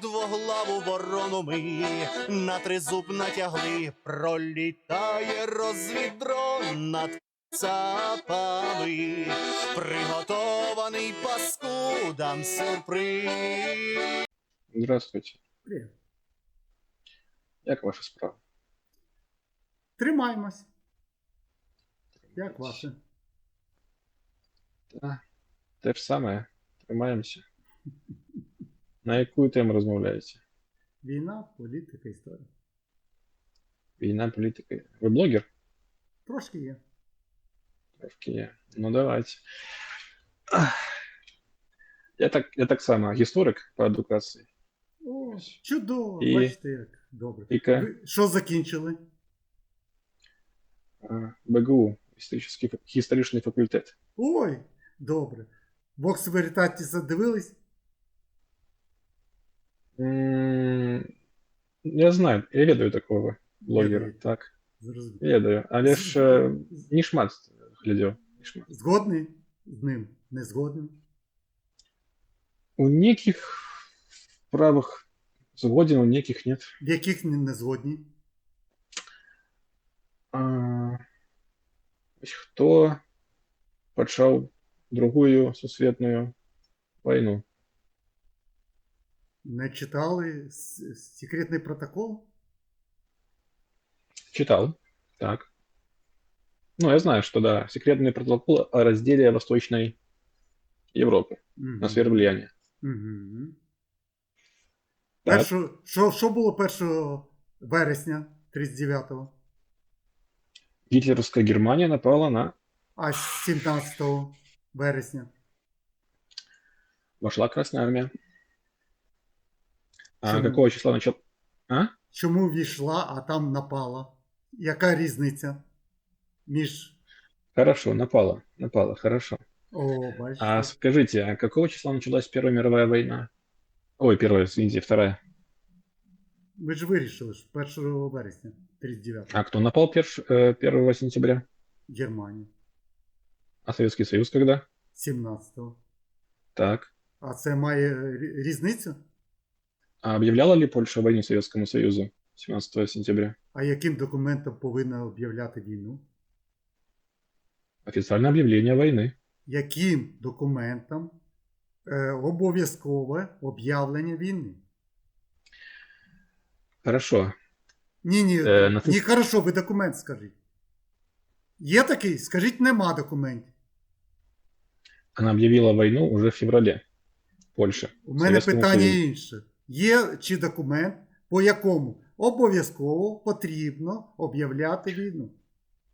двоглаву ворону ми на тризуб натягли, пролітає розвідрон над цапами, приготований паскудам сюрприз. Здравствуйте. Привіт. Як ваша справа? Тримаємось. Як ваше? Та, те ж саме. Тримаємося. На яку тему розмовляєте? Війна, політика, історія. Війна, політика. Ви блогер? Трошки є. Трошки є. Ну давайте. Ах. Я так, я так само історик по едукації. О, чудово. І- Бачите, як добре. І К. Ви що закінчили? А, БГУ, історичний, фак- історичний факультет. Ой, добре. Бокс Веритаті задивились? М, Я знаю, я ведаю такого блогера. Ведаєте. Так, Зрозуміло. ведаю. Але ж е, не шмат глядів. Не шмат. Згодний з ним? Не згодний? У неких правых згоден, у неких нет. В яких не, не згодні? А, ось хто почав Другую Сусвітню війну? Не читали с- секретний протокол? Читал. Так. Ну, я знаю, что да, секретный протокол о разделе Восточной Европы Мгм. на сферу влияния. Мгм. Так. Першу, що, що було 1 вересня 39-го, Гитлеровская Германия напала на... а 17 вересня? Вошла Красная Армия. А Чему? какого числа начал... А? Чому війшла, а там напала? Яка різниця між. Хорошо, напала. Напала, хорошо. О, бачите. А скажите, а какого числа началась Первая мировая война? Ой, первая, извините, вторая. Ви ж вирішили, що 1 вересня 39 А кто напал перш, э, 1 сентября? Германія. А Советский Союз когда? 17-го. Так. А це має рі- різницю? А объявляла ли Польша войну Советскому Союзу 17 сентября? А яким документом повинна об'являти війну? Официальное объявление войны. Яким документом е, обов'язкове об'явлення війни? Хорошо. Ні, ні, Е, на ні, хорошо, ви документ скажіть. Є такий? Скажіть, нема документів. Она объявила войну уже в феврале. Польша. У мене Советскому питання Союзу. інше. Є чи документ, по якому обов'язково потрібно об'являти війну?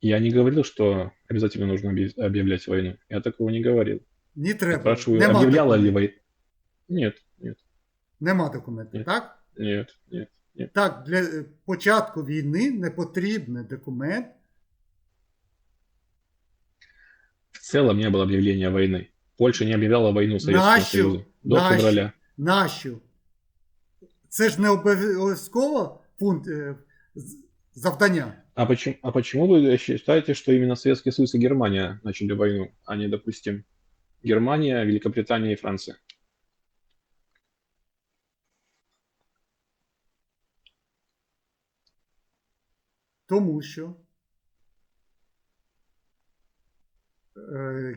Я не говорил, что обязательно нужно объяв- объявлять войну. Я такого не говорил. Не Я треба. спрашиваю, Нема объявляла ли документів. войну? Нет, нет, Нема документів, Ні. так? нет, нет. Так, для е, початку війни не потрібен документ. В целом не было объявления войны. Польша не объявляла войну Советскому Нащо? Союзу до Нащо? февраля. Нащо? Це ж не обов'язково пункт з- завдання. А почему, а почему вы считаете, что именно Советский Союз и Германия начали войну, а не, допустим, Германия, Великобритания и Франция? Тому що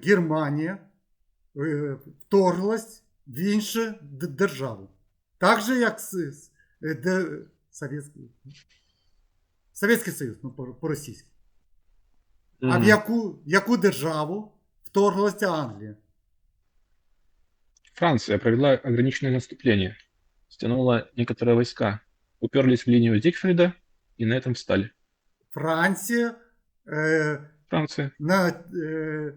Германія вторглась в іншу державу. Так же, як с- с- е, де, Совєтський, Совєтський Союз, ну, по- по-російськи. А в Мгм. яку, в яку державу вторглася Англія? Франция провела ограниченное наступление, стянула некоторые войска, уперлись в линию Зигфрида и на этом встали. Франція е, Франция. на е,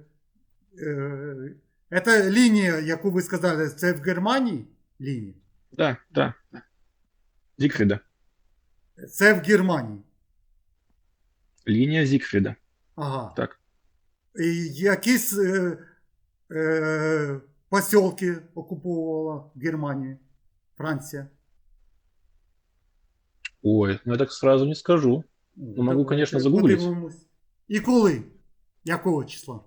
е, Це лінія, яку ви сказали, це в Германії лінія? Да, да, да. Зигфрида. Це в Германії. Линия Зигфрида. Ага. Так. І якісь е, е, посілки окуповувала Германія, Франція. Ой, ну я так сразу не скажу. Ну, могу, конечно, загуглить. Подивимось. І коли? Якого числа?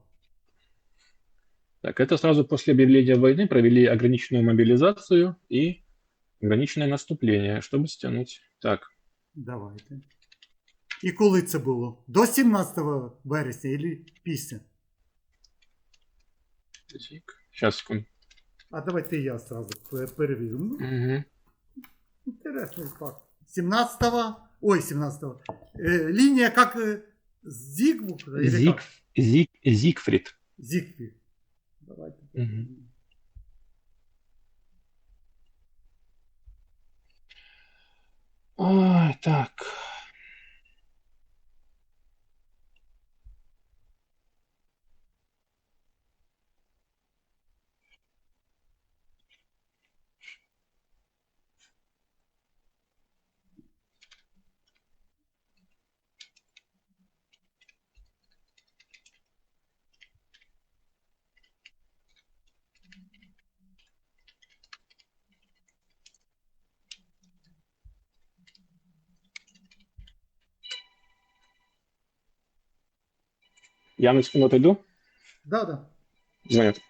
Так, это сразу после объявления войны провели ограниченную мобилизацию и Ограниченное наступление, чтобы стянуть. Так, Давайте. І коли це було? До 17 вересня і після? сейчас, секунду. А давайте я сразу пе- перевірю. Ну, Мгм. Интересный факт. 17-го, ой, 17-го. Э, линия как э, Зигмунд или Зиг, как? Зиг, Зигфрид. Зигфрид. Давайте. Мгм. Ой, так. Я на секунду отойду. Да, да. Звонят.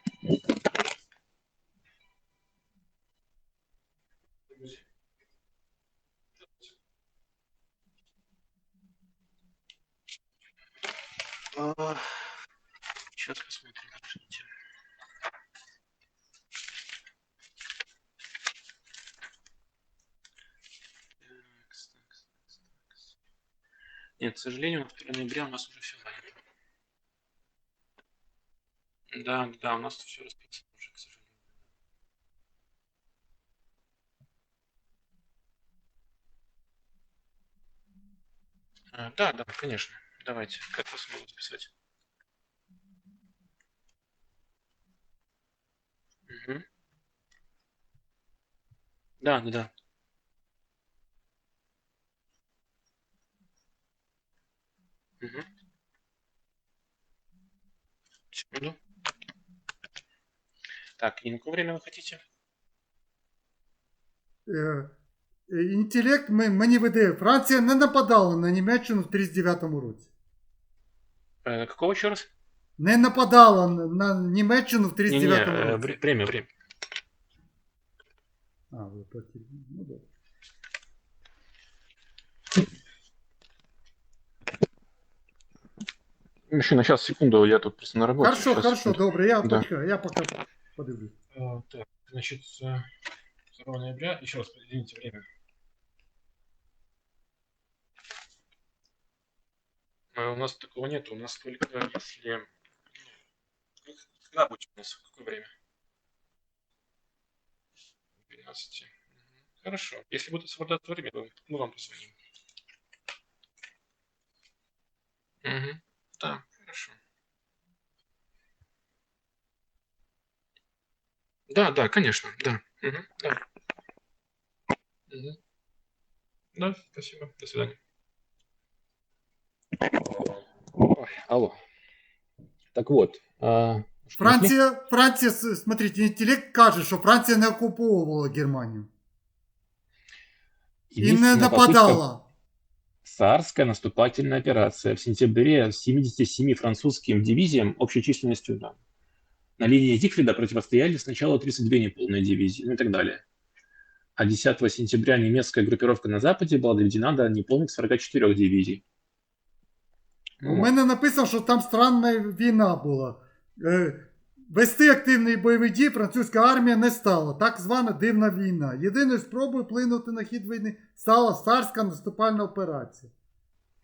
Сейчас посмотрим. подождите. Нет, к сожалению, на 2 ноября у нас уже все Да, да, у нас все расписано уже, к сожалению. А, да, да, конечно. Давайте, как вас могу записать? Мгм. Да, да, да. Мгм. Секунду. Так, и на какое время вы хотите? Е, е, Інтелект ми- мені видає. Франція не нападала на Німеччину в 39-му році. Э, какого еще раз? Не нападала на- на Німеччину в Не, не, 39-му э, році. вре- время, время. А, ви платили. Ну, добре. Мужчина, сейчас, секунду, я тут просто на работе. Хорошо, Щас, хорошо, секунду. добре. Я, Да. пока, я пока подивлюсь. А, Так, значит, э, 2 ноября, еще раз, извините, время. А, У нас такого нет, у нас только если... ну, Когда будет у нас? Какое время? 12. Мгм. Хорошо. Если будет освобождаться время, то мы вам позвоним. Угу. Да, Да, да, конечно, да. Мгм, да. Мгм. Да, спасибо. До свидания. Ой, алло. Так вот. а, что нашли? Франція, Франція, с- смотрите, інтелект каже, що Франція не окуповувала Германію. І не Единственная попытка- нападала. Царская наступательная операция в сентябре 77 французским дивизиям общей численностью да, на линии Зигфрида противостояли сначала 32 неполные дивизии, ну и так далее. А 10 сентября немецкая группировка на Западе была доведена до неполных 44 дивизий. Ну, У мене написано, що там странна війна була. Е, Вести активний бойові дії французька армія не стала. Так звана дивна війна. Єдиною спробою вплинути на хід війни стала царська наступальна операція.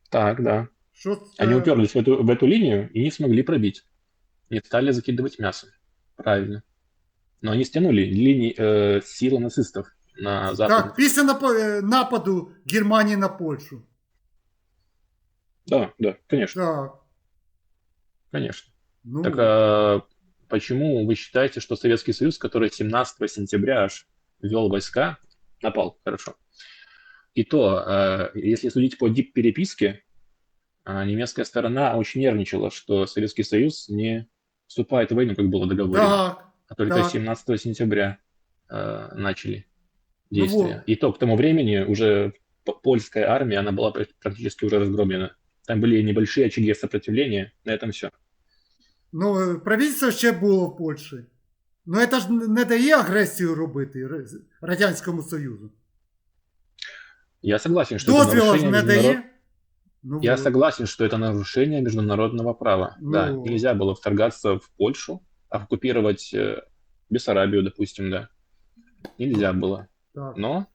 Так, да. Що це? Они уперлись в эту, в эту линию и не смогли пробить. Не стали закидывать мясом. Правильно. Но они стянули линии э, силы нацистов на запад. Так, після напа- е, нападу Германії на Польщу. Да, да, конечно, Так. конечно. Ну, Так а почему вы считаете, что Советский Союз, который 17 сентября аж ввел войска, напал, хорошо. И то, э, если судить по дип-переписке, э, немецкая сторона очень нервничала, что Советский Союз не вступает в войну, как было договорено, так. а только так. 17 сентября э, начали Ну действия. вот. И то к тому времени уже п- польская армия, она была пр- практически уже разгромлена. Там были небольшие очаги сопротивления, на этом все. Ну, е, правительство ще було в Польщі. Ну це ж не дає агресію робити Р- Радянському Союзу. Я согласен, что это Дозвіла ж нарушение не международ- дає. Ну, Я вот. согласен, что это нарушение международного права. Да, Ну. нельзя было вторгаться в Польшу, оккупировать э, Бессарабию, допустим, да. Нельзя было. Так. Но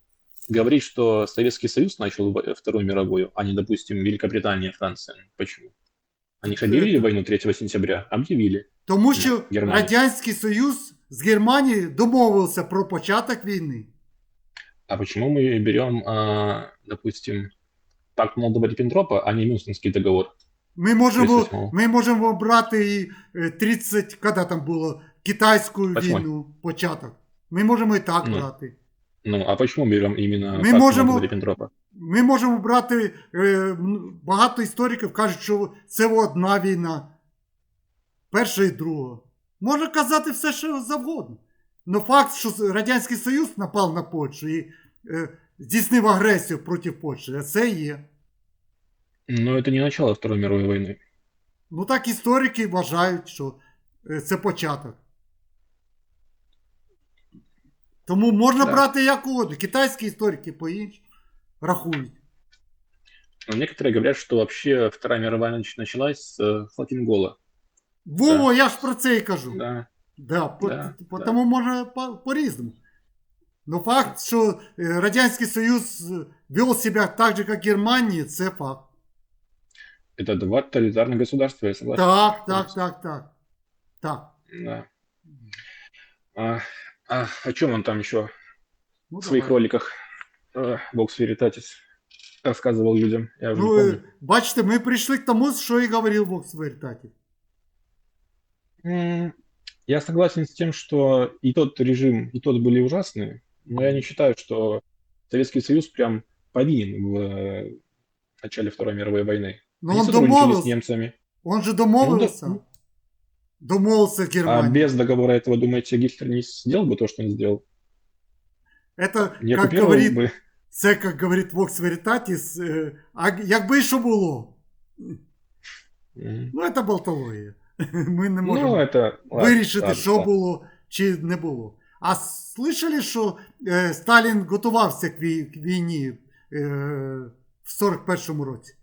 говорить, что Советский Союз начал во- Вторую мировую, а не, допустим, Великобритания, Франция. Почему? Они же объявили войну 3 сентября? Объявили. Тому що Германія. Радянський Союз з Германією домовився про початок війни. А почему мы берем, а, допустим, пакт Молдова-Риббентропа, а не Мюнхенский договор? Ми можемо, ми можемо брати і е, 30, коли там було китайську Восьмой. війну, початок. Ми можемо і так Ну. брати. Ну, а почему берем именно Мы пакт можем- Молдова-Риббентропа? Ми можемо брати. Е, багато істориків кажуть, що це одна війна. Перша і друга. Можна казати все, що завгодно. Но факт, що Радянський Союз напав на Польщу і е, здійснив агресію проти Польщі, це є. Но это не начало Второй мировой войны. Ну так історики вважають, що е, це початок. Тому можна Да. брати як угодно. Китайські історики по-іншому рахують. Но некоторые говорят, что вообще Вторая мировая нач- началась с э, Флотингола. Во, я ж про це і кажу. Да. Да, по, Да, по- да. тому можна по- по-різному. Но факт, що е, Радянський Союз е, вел себя так же, як Германія, це факт. Это два тоталитарных государства, я согласен. Так, так, так, так. Так. Да. А, а о чем он там еще Ну, в своих давай. роликах э, Vox Veritatis рассказывал людям? Я уже Ну, не е, помню. бачите, ми прийшли к тому, що і говорив Вокс Веритаті. М, Я согласен с тем, что и тот режим, и тот были ужасные, но я не считаю, что Советский Союз прям повинен в э, начале Второй мировой войны. Ну, Они он сотрудничали с домовився. немцами. Он же домовився. Ну, Домовився з А Германією. без договора этого, думаете, Гитлер не сделал бы то, что он сделал? Это, Не як оккупировал говорить, бы. це, як говорить Вокс Веритатіс, е, а якби що було. Мгм. Ну, це болтологія. Ми не Ну, можемо это... ладно, вирішити, ладно, що ладно. було чи не було. А слышали, що е, Сталін готувався к, вій- к війні е, в 41-му році?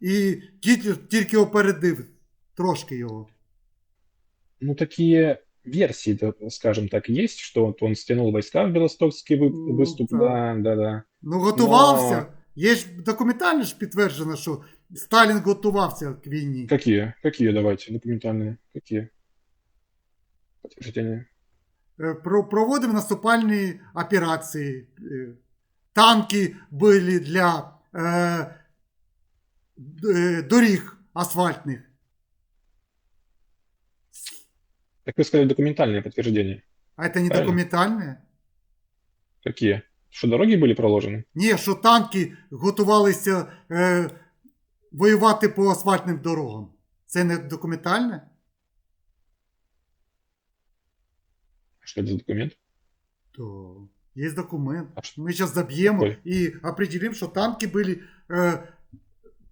І Гітлер тільки опередив трошки його. Ну, такие версии, да, скажем так, есть, что вот он стянул войска в Белостокский вы- Ну, выступ. да. Да, да, да. Ну, готувався. Є ж документально ж підтверджено, що Сталін готувався к війні. Какие? Какие, давайте, документальные? Какие? Подтверждения. Е, Про, проводив наступальні операції. Е, Танки були для е, д- е, доріг асфальтних. Так вы сказали документальные подтверждения. А це не Правильно. документальне? Какие? Что дороги были проложены? Ні, що танки готувалися е, воювати по асфальтним дорогам. Це не документальне? Что это за документ? То є документ. А что? Мы сейчас забьем Ой. и определим, что танки были э,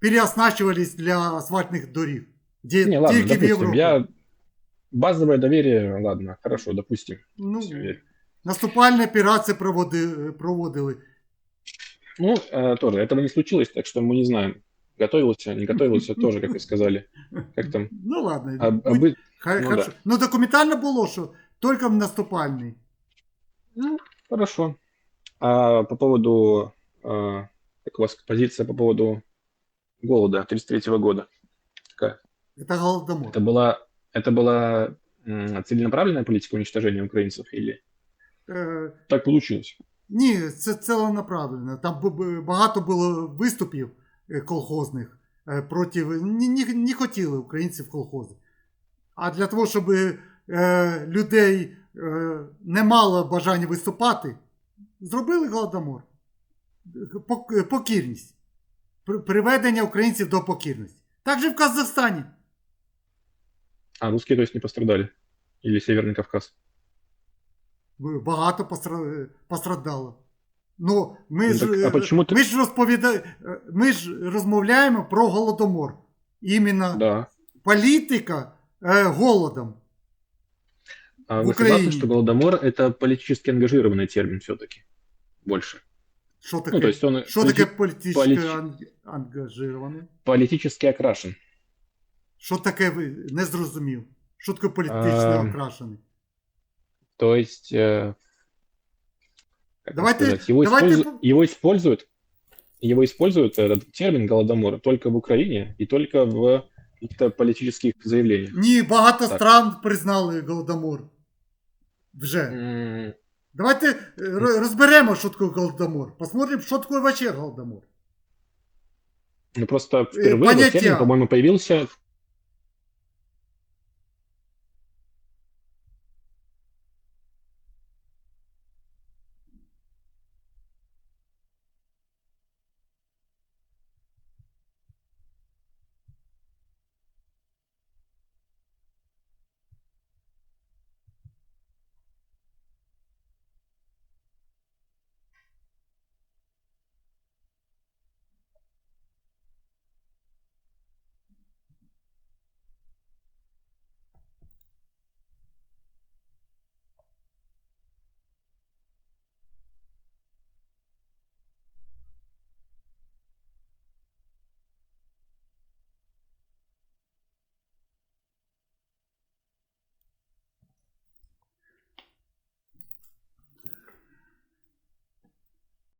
переоснащивались для асфальтных дорог. Где Не, ладно, тільки в допустим, Європі. я... Базовое доверие, ладно, хорошо, допустим. Ну, Всё, верю. наступальні операції проводи, проводили. Ну, э, тоже, этого не случилось, так что мы не знаем, готовился, не готовился, тоже, как вы сказали. Как там? Ну ладно. А- будь- обы- хай- ну хорошо. Ну документально було, що тільки наступальний. Ну, хорошо. А по поводу, э, как у вас позиция по поводу голода 1933 года? Какая? Це голодомор. Это была, это была м, целенаправленная политика уничтожения украинцев или Е, так получилось? ні, це целенаправленно. Там бу- бу- багато було виступів е, колхозних е, проти. Не, не, не хотіли українці в колхози. А для того, щоб е, людей е, не мало бажання виступати, зробили голодомор. Покірність. Приведення українців до покірності. Так же в Казахстані. А русские, то есть, не пострадали? Или Северный Кавказ? Багато пострадало. Ну, ми Ну, ж, а е, почему ты- ми ж розповіда... е, ми ж розмовляємо про голодомор. Іменно Да. політика е, голодом. А В вы согласны, Украине. что голодомор это политически ангажированный термин все-таки? Больше. Що таке, Ну, то есть он що полити- таке політично поліч- ан- ангажироване? политически окрашен. Що таке ви не зрозумів? Що таке політично Ем, окрашений? То есть, э, как вам Давайте- сказать, его, давайте использу- по- его используют, его используют этот термин голодомор только в Украине и только в каких-то политических заявлениях. Ні, багато Так. стран признали голодомор. Вже. Давайте розберемо, що таке голодомор. Посмотрим, що таке вообще голодомор. Ну просто впервые термин, по-моему, появился